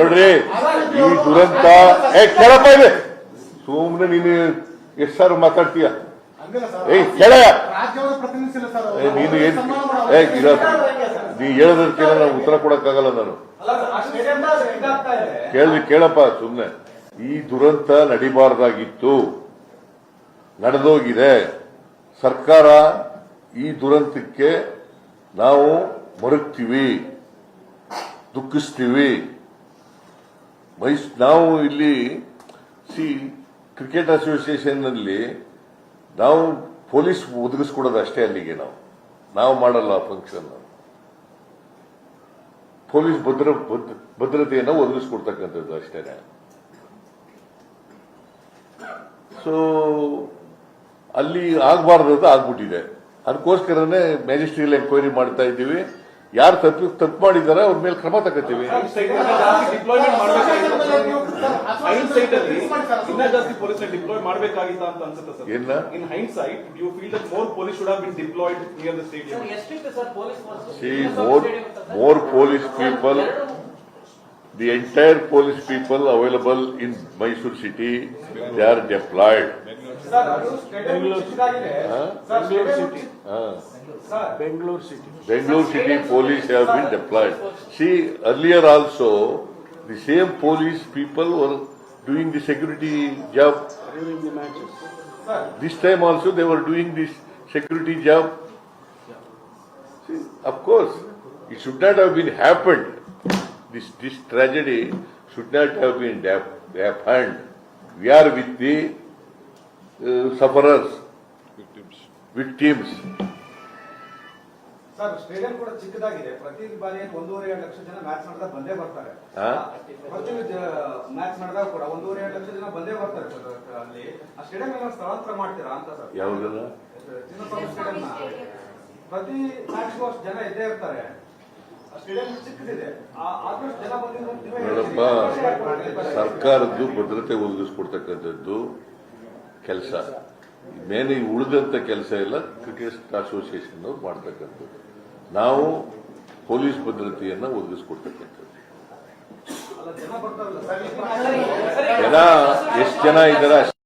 ನೋಡ್ರಿ ಈ ದುರಂತ ಏ ಕೇಳಪ್ಪ ಇದೆ ಸುಮ್ಮನೆ ನೀನು ಎಷ್ಟು ಸಾರು ಮಾತಾಡ್ತೀಯ? ಏ. ಏ, ನೀನು ಏನ್ ಏ ನೀ ಹೇಳೋದಕ್ಕೆಲ್ಲ ನಾನು ಉತ್ತರ ಕೊಡಕ್ಕಾಗಲ್ಲ ನಾನು. ಅಲ್ಲ ಸರ್, ಆ ಸ್ಟೇಡಿಯಂ ಇದಾಗ್ತಾ ಇದೆ ಕೇಳಿ ಕೇಳಪ್ಪ ಸುಮ್ಮನೆ ಈ ದುರಂತ ನಡಿಬಾರ್ದಾಗಿತ್ತು. ನಡೆದೋಗಿದೆ. ಸರ್ಕಾರ ಈ ದುರಂತಕ್ಕೆ ನಾವು ಮರುಗ್ತೀವಿ. ದುಃಖಿಸ್ತೀವಿ. ಮೈಸ್, ನಾವು ಇಲ್ಲಿ ಸಿ ಕ್ರಿಕೆಟ್ ಅಸೋಸಿಯೇಷನ್ನಲ್ಲಿ ನಾವು ಪೊಲೀಸ್ ಒದಗಿಸ್ಕೊಡೋದು ಅಷ್ಟೇ ಅಲ್ಲಿಗೆ ನಾವು. ನಾವು ಮಾಡಲ್ಲ ಫಂಕ್ಷನ್ ಪೊಲೀಸ್ ಭದ್ರ ಭದ್ರ- ಭದ್ರತೆಯನ್ನು ಒದಗಿಸ್ಕೊಡ್ತಕ್ಕಂಥದ್ದು ಅಷ್ಟೇ ಸೊ ಅಲ್ಲಿ ಆಗಬಾರ್ದು ಆಗ್ಬಿಟ್ಟಿದೆ. ಅದಕ್ಕೋಸ್ಕರನೇ ಮ್ಯಾಜಿಸ್ಟ್ರಿಯಲ್ ಎಂಕ್ವೈರಿ ಮಾಡ್ತಾ ಇದ್ದೀವಿ. ಯಾರು ತಪ್ಪು ತಪ್ಪು ಮಾಡಿದ್ದಾರೆ ಅವ್ರ ಮೇಲೆ ಕ್ರಮ ತಗೋತೀವಿ ಸೈಟ್ ಅಲ್ಲಿ ಜಾಸ್ತಿ ಡಿಪ್ಲಾಯ್ಮೆಂಟ್ ಮಾಡಬೇಕಾಗಿತ್ತು hind settle remark for police should police more police people the entire police people available in Mysore city they are deployed Bengaluru city police have been deployed she earlier also the same police people were doing the security job. During the matches. This time also they were doing this security job. See, of course, it should not have been happened. This, this tragedy should not have been happened. We are with the uh, sufferers, victims. victims. Sir stadium ಕೂಡ ಚಿಕ್ಕದಾಗಿದೆ. ಪ್ರತಿ ಬಾರಿ ಒಂದೂವರೆ ಎರಡು ಲಕ್ಷ ಜನ match ನಡೆದಾಗ ಬಂದೇ ಬರ್ತಾರೆ? ಪ್ರತಿ ಮ್ಯಾಚ್ ನಡೆದಾಗ ಕೂಡ ಒಂದೂವರೆ ಎರಡು ಲಕ್ಷ ಜನ ಬಂದೇ ಬರ್ತಾರೆ ಸರ್ ಅಲ್ಲಿ. ಆ ಸ್ಟೇಡಿಯಂ ಎಲ್ಲ ಸ್ಥಳಾಂತರ ಮಾಡ್ತೀರಾ ಅಂತ ಸರ್? ಯಾವುದನ್ನ ಚಿನ್ನಸ್ವಾಮಿ ಸ್ಟೇಡಿಯಂ ಪ್ರತಿ ಮ್ಯಾಚ್ಗೂ ಅಷ್ಟು ಜನ ಇದ್ದೇ ಇರ್ತಾರೆ. ಆ ಸ್ಟೇಡಿಯಂ ಚಿಕ್ಕದಿದೆ. ಆ- ಆದಷ್ಟು ಜನ ಬಂದಿದ್ರು ಅಂತ ನೋಡಪ್ಪ ಸರ್ಕಾರದ್ದು ಭದ್ರತೆ ಒದಗಿಸ್ಕೊಡ್ತಕ್ಕಂಥದ್ದು ಕೆಲಸ. ಮೇಲೆ ಉಳಿದಂತ ಕೆಲಸ ಎಲ್ಲ ಕ್ರಿಕೆಟ್ ಅಸೋಸಿಯೇಷನ್ ಅವ್ರು ಮಾಡ್ತಕ್ಕಂಥದ್ದು. ನಾವು ಪೊಲೀಸ್ ಭದ್ರತೆಯನ್ನ ಒದಗಿಸ್ಕೊಡ್ತಕ್ಕಂಥದ್ದು. ಜನ ಎಷ್ಟು ಜನ ಇದ್ದಾರೆ ಅಷ್ಟು.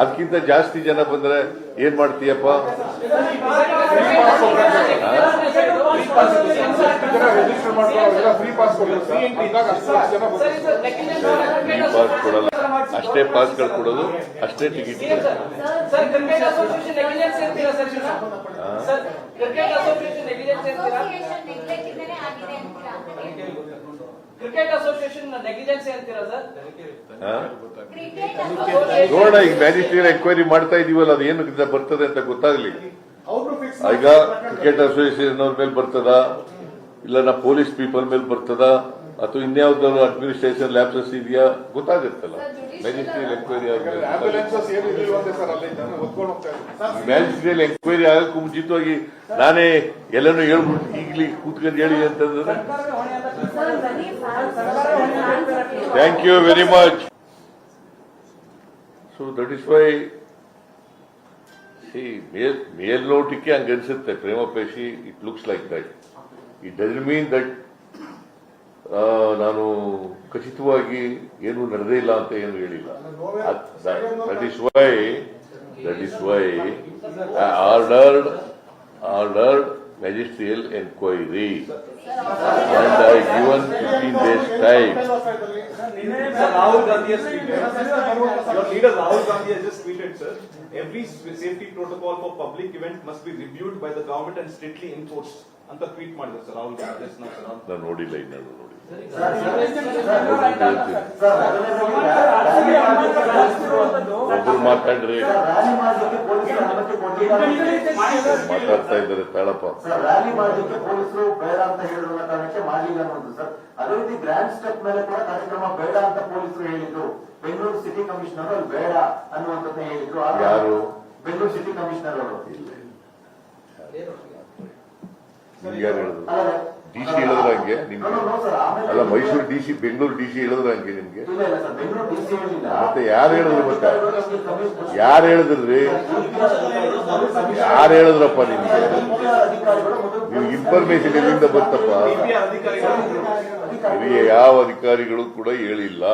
ಅದಕ್ಕಿಂತ ಜಾಸ್ತಿ ಜನ ಬಂದ್ರೆ ಏನ್ ಮಾಡ್ತೀಯಪ್ಪ? ರಿಜಿಸ್ಟರ್ ಮಾಡ್ಕೊಳ್ಳೋಲ್ಲ ಫ್ರೀ ಪಾಸ್ ಅಷ್ಟು ಜನ. ಪಾಸ್ ಕೊಡಲ್ಲ ಅಷ್ಟೇ ಪಾಸ್ಗಳು ಕೊಡೋದು ಅಷ್ಟೇ ticket sir cricket association negligence ಅಂತೀರಾ ಸರ್ ಇದನ್ನ? ಸರ್ ಕ್ರಿಕೆಟ್ ಅಸೋಸಿಯೇಷನ್ ನೆಗ್ಲಿಜೆನ್ಸ್ ಅಂತೀರಾ? ಕ್ರಿಕೆಟ್ ಅಸೋಸಿಯೇಷನ್ ನೆಗ್ಲಿಜೆನ್ಸ್ ಅಂತೀರಾ ಸರ್ ನೋಡೋಣ ಈಗ ಮ್ಯಾಜಿಸ್ಟ್ರೇಟ್ ಎಂಕ್ವೈರಿ ಮಾಡ್ತಾ ಇದೀವಲ್ಲ ಅದು ಏನು ಬರ್ತದೆ ಅಂತ ಗೊತ್ತಾಗ್ಲಿ ಈಗ ಕ್ರಿಕೆಟ್ ಅಸೋಸಿಯೇಷನ್ ಅವ್ರ ಮೇಲೆ ಬರ್ತದ, ಇಲ್ಲ ನಾ ಪೊಲೀಸ್ ಪೀಪಲ್ ಮೇಲೆ ಬರ್ತದ, ಅಥವಾ ಇನ್ಯಾವ್ದಾದ್ರು ಅಡ್ಮಿನಿಸ್ಟ್ರೇಷನ್ ಲ್ಯಾಬ್ಸಸ್ ಇದೆಯಾ, ಗೊತ್ತಾಗುತ್ತಲ್ಲ. ಮ್ಯಾಜಿಸ್ಟ್ರಿಯಲ್ ಎಂಕ್ವೈರಿ ಮ್ಯಾಜಿಸ್ಟ್ರಿಯಲ್ ಎಂಕ್ವೈರಿ ಆಗಕ್ಕೂ ಮುಂಚಿತವಾಗಿ ನಾನೇ ಎಲ್ಲನೂ ಹೇಳ್ಬಿಟ್ಟು ಈಗಲಿ ಕೂತ್ಕೊಂಡು ಹೇಳಿ ಅಂತಂದ್ರೆ. Thank you very much so that is why see ಮೇಲ್ ಮೇಲ್ನೋಟಕ್ಕೆ prima facie it looks like that it doesn't mean that ನಾನು ಖಚಿತವಾಗಿ ಏನು ನಡೆದೇ ಇಲ್ಲ ಅಂತ ಏನು ಹೇಳಿಲ್ಲ that is why that is why ordered ordered magisterial enquiry and I given fifteen days time Rahul Gandhi has tweeted. Your leader Rahul Gandhi has just tweeted, sir. Every safety protocol for public event must be reviewed by the government and strictly enforced. ಅಂತ tweet ಮಾಡಿದ್ರು sir Rahul Gandhi just now, sir. ನಾನು ನೋಡಿಲ್ಲ ಇನ್ನೂ ನೋಡಿಲ್ಲ ಒಬ್ರು ಮಾತಾಡ್ರಿ. Rally ಮಾಡಲಿಕ್ಕೆ ಪೊಲೀಸರು ಅನುಮತಿ ಕೊಟ್ಟಿಲ್ಲ ಮಾತಾಡ್ತಾ ಇದ್ದಾರೆ ತಾಳಪ್ಪ. ಸರ್ ರ್ಯಾಲಿ ಮಾಡಲಿಕ್ಕೆ ಪೊಲೀಸರು ಬೇಡ ಅಂತ ಹೇಳಿರುವ ಕಾರಣಕ್ಕೆ ಮಾಡಲಿಲ್ಲ ಅನ್ನೋದು ಸರ್. ಅದೇ ರೀತಿ ಗ್ರ್ಯಾಂಡ್ ಸ್ಟೆಪ್ ಮೇಲೆ ಕೂಡ ಕಾರ್ಯಕ್ರಮ ಬೇಡ ಅಂತ ಪೊಲೀಸರು ಹೇಳಿದ್ರು. ಬೆಂಗಳೂರು ಸಿಟಿ ಕಮಿಷನರ್ ಅಲ್ಲಿ ಬೇಡ ಅನ್ನುವಂತ ಹೇಳಿದ್ರು. ಯಾರು? ಬೆಂಗಳೂರು ಸಿಟಿ ಕಮಿಷನರ್ ಅವರು. ನಿಮ್ಗೆ ಯಾರು ಹೇಳಿದ್ರು? ಅಲ್ಲ, ಡಿ ಸಿ ಹೇಳಿದ್ರೆ ಹಂಗೆ ನಿಮ್ಗೆ ಅಲ್ಲ Mysuru D C Bengaluru D C ಹೇಳಿದ್ರ ಹಂಗೆ ನಿಮ್ಗೆ ಮತ್ತೆ ಯಾರು ಹೇಳಿದ್ರು ಮತ್ತೆ ಯಾರು ಹೇಳಿದ್ರಿ ಯಾರು ಹೇಳಿದ್ರಪ್ಪ ನಿಮ್ಗೆ? ನೀವು ಇನ್ಫಾರ್ಮೇಶನ್ ಎಲ್ಲಿಂದ ಅಧಿಕಾರಿಗಳು ಹಿರಿಯ ಯಾವ ಅಧಿಕಾರಿಗಳು ಕೂಡ ಹೇಳಿಲ್ಲ.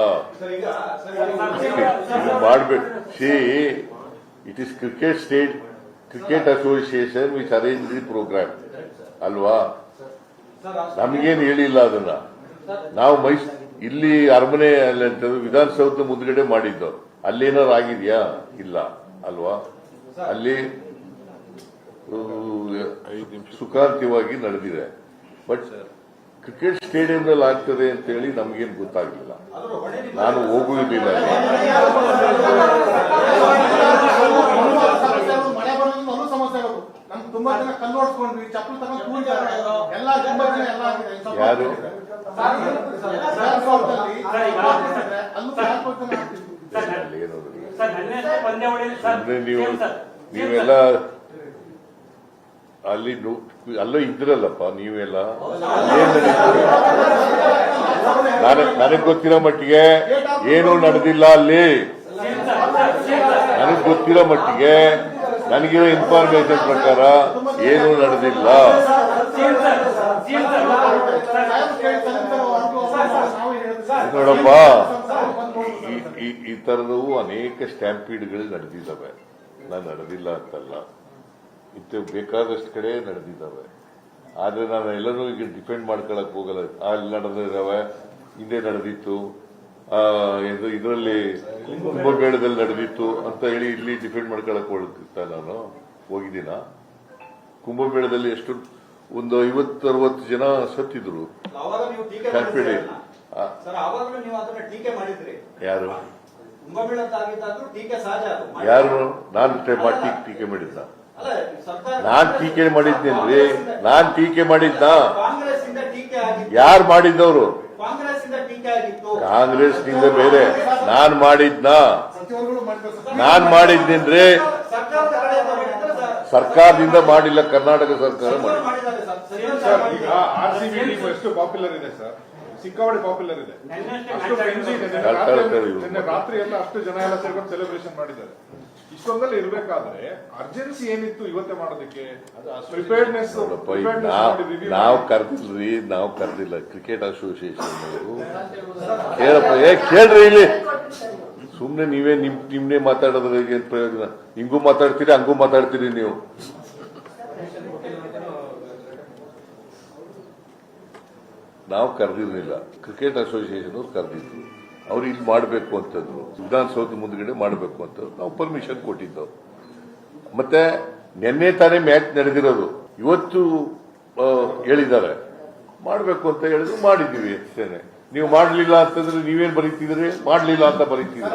ಮಾಡ್ಬೇಕು. See it is cricket state cricket association which arrange the programme ಅಲ್ವಾ? ನಮಗೇನು ಹೇಳಿಲ್ಲ ಅದನ್ನ. ನಾವು ಮೈಸ್, ಇಲ್ಲಿ ಅರಮನೆ ವಿಧಾನಸೌಧ ಮುಂದ್ಗಡೆ ಮಾಡಿದ್ದು. ಅಲ್ಲೇನಾರು ಆಗಿದ್ಯಾ? ಇಲ್ಲ. ಅಲ್ವಾ? ಅಲ್ಲಿ ಸುಖಾಂತಿವಾಗಿ ನಡೆದಿದೆ. ಬಟ್ ಕ್ರಿಕೆಟ್ ಸ್ಟೇಡಿಯಂನಲ್ಲಿ ಆಗ್ತದೆ ಅಂತ ಹೇಳಿ ನಮಗೇನು ಗೊತ್ತಾಗಲಿಲ್ಲ. ನಾನು ಹೋಗುವುದಿಲ್ಲ ಅಲ್ಲಿ. ಮಳೆ ಬರೋದ್ರಿಂದ ಒಂದು ಸಮಸ್ಯೆ ಆಗೋದು ಚಪ್ಪಲ್ ತಗೊಂಡ್ ಕೂಡ್ತಾರೆ ಎಲ್ಲ ತುಂಬಾ ಜನ ಎಲ್ಲ ಆಗಿದೆ. ಸ್ವಲ್ಪ ಯಾರು? ನೀವು. ನೀವೆಲ್ಲ ಅಲ್ಲಿ ನು- ಅಲ್ಲೋ ಇದ್ರಲ್ಲಪ್ಪ ನೀವೆಲ್ಲ? ನನಗ್ ನನಗ್ ಗೊತ್ತಿರೋ ಮಟ್ಟಿಗೆ ಏನು ನಡೆದಿಲ್ಲ ಅಲ್ಲಿ. ನನಗ್ ಗೊತ್ತಿರೋ ಮಟ್ಟಿಗೆ ನನಗಿರೋ ಇನ್ಫಾರ್ಮೇಶನ್ ಪ್ರಕಾರ ಏನೂ ನಡೆದಿಲ್ಲ. ನೋಡಪ್ಪ, ಈ ತರದವು ಅನೇಕ ಸ್ಟ್ಯಾಂಪೀಡ್ಗಳು ನಡೆದಿದ್ದಾವೆ. ನಾನು ನಡೆದಿಲ್ಲ ಅಂತಲ್ಲ. ಇಂಥ ಬೇಕಾದಷ್ಟು ಕಡೆ ನಡೆದಿದ್ದಾವೆ. ಆದ್ರೆ ನಾನು ಎಲ್ಲರೂ ಈಗ ಡಿಪೆಂಡ್ ಮಾಡ್ಕೊಳಕ್ ಹೋಗಲ್ಲ. ಅಲ್ಲಿ ನಡೆದಿದ್ದಾವೆ, ಹಿಂದೆ ನಡೆದಿತ್ತು. ಇದು ಇದರಲ್ಲಿ ಕುಂಭಮೇಳದಲ್ಲಿ ನಡೆದಿತ್ತು ಅಂತ ಹೇಳಿ ಇಲ್ಲಿ ಡಿಫೆಂಡ್ ಮಾಡ್ಕೊಳಕ್ ಹೋಗ್ತಾ ನಾನು ಹೋಗಿದ್ದೀನ. ಕುಂಭಮೇಳದಲ್ಲಿ ಎಷ್ಟು ಒಂದು ಐವತ್ತು ಅರವತ್ತು ಜನ ಸತ್ತಿದ್ರು. ಮಾಡಿದ್ರಿ ಯಾರು? ಯಾರು? ನಾನು ಟೀಕೆ ಟೀಕೆ ಮಾಡಿದ್ದ. ನಾನ್ ಟೀಕೆ ಮಾಡಿದ್ದೇನ್ರಿ ನಾನ್ ಟೀಕೆ ಮಾಡಿದ್ದ. ಯಾರು ಮಾಡಿದ್ದವರು? ಕಾಂಗ್ರೆಸ್ನಿಂದ ಬೇರೆ ನಾನ್ ಮಾಡಿದ್ನ. ನಾನ್ ಮಾಡಿದ್ದೇನ್ರಿ ಸರ್ಕಾರದಿಂದ ಮಾಡಿಲ್ಲ ಕರ್ನಾಟಕ ಸರ್ಕಾರ ಮಾಡಿಲ್ಲ. ಪಾಪ್ಯುಲರ್ ಇದೆ ಸರ್? ಸಿಕ್ಕಾಪಟ್ಟೆ ಪಾಪ್ಯುಲರ್ ಇದೆ. ಅಷ್ಟು ರಾತ್ರಿ ಎಲ್ಲ ಅಷ್ಟು ಜನ ಎಲ್ಲ ಸೇರ್ಕೊಂಡು ಸೆಲೆಬ್ರೇಷನ್ ಮಾಡಿದ್ದಾರೆ. ಇಷ್ಟೊಂದಲ್ಲಿ ಇರ್ಬೇಕಾದ್ರೆ ಅರ್ಜೆನ್ಸಿ ಏನಿತ್ತು ಇವತ್ತೇ ಮಾಡೋದಕ್ಕೆ? ಪ್ರಿಪೇರ್ಡ್ನೆಸ್ ನಾವು ಕರ್ದಿಲ್ರಿ ನಾವ್ ಕರ್ದಿಲ್ಲ. ಕ್ರಿಕೆಟ್ ಅಸೋಸಿಯೇಷನ್ ಅವರು. ಕೇಳಪ್ಪ ಏ ಕೇಳ್ರಿ ಇಲ್ಲಿ. ಸುಮ್ನೆ ನೀವೇ ನಿಮ್ ನಿಮ್ನೇ ಮಾತಾಡೋದ್ರಾಗ ಏನು ಪ್ರಯೋಜನ? ಹಿಂಗೂ ಮಾತಾಡ್ತೀರಿ ಹಂಗೂ ಮಾತಾಡ್ತೀರಿ ನೀವು. ನಾವು ಕರೆದಿರಲಿಲ್ಲ. ಕ್ರಿಕೆಟ್ ಅಸೋಸಿಯೇಷನ್ ಅವ್ರು ಕರೆದಿದ್ರು. ಅವ್ರು ಇಲ್ಲಿ ಮಾಡಬೇಕು ಅಂತಂದ್ರು ವಿಧಾನಸೌಧ ಮುಂದ್ಗಡೆ ಮಾಡಬೇಕು ಅಂತ ನಾವು ಪರ್ಮಿಷನ್ ಕೊಟ್ಟಿದ್ದೆವು ಮತ್ತೆ ನಿನ್ನೆ ತಾನೇ ಮ್ಯಾಚ್ ನಡೆದಿರೋದು ಇವತ್ತು ಹೇಳಿದ್ದಾರೆ ಮಾಡಬೇಕು ಅಂತ ಹೇಳಿದ್ರು ಮಾಡಿದ್ದೀವಿ ಅಷ್ಟೇನೆ ನೀವು ಮಾಡಲಿಲ್ಲ ಅಂತಂದ್ರೆ ನೀವೇನ್ ಬರೀತಿದ್ರಿ ಮಾಡಲಿಲ್ಲ ಅಂತ ಬರೀತಿದ್ರಿ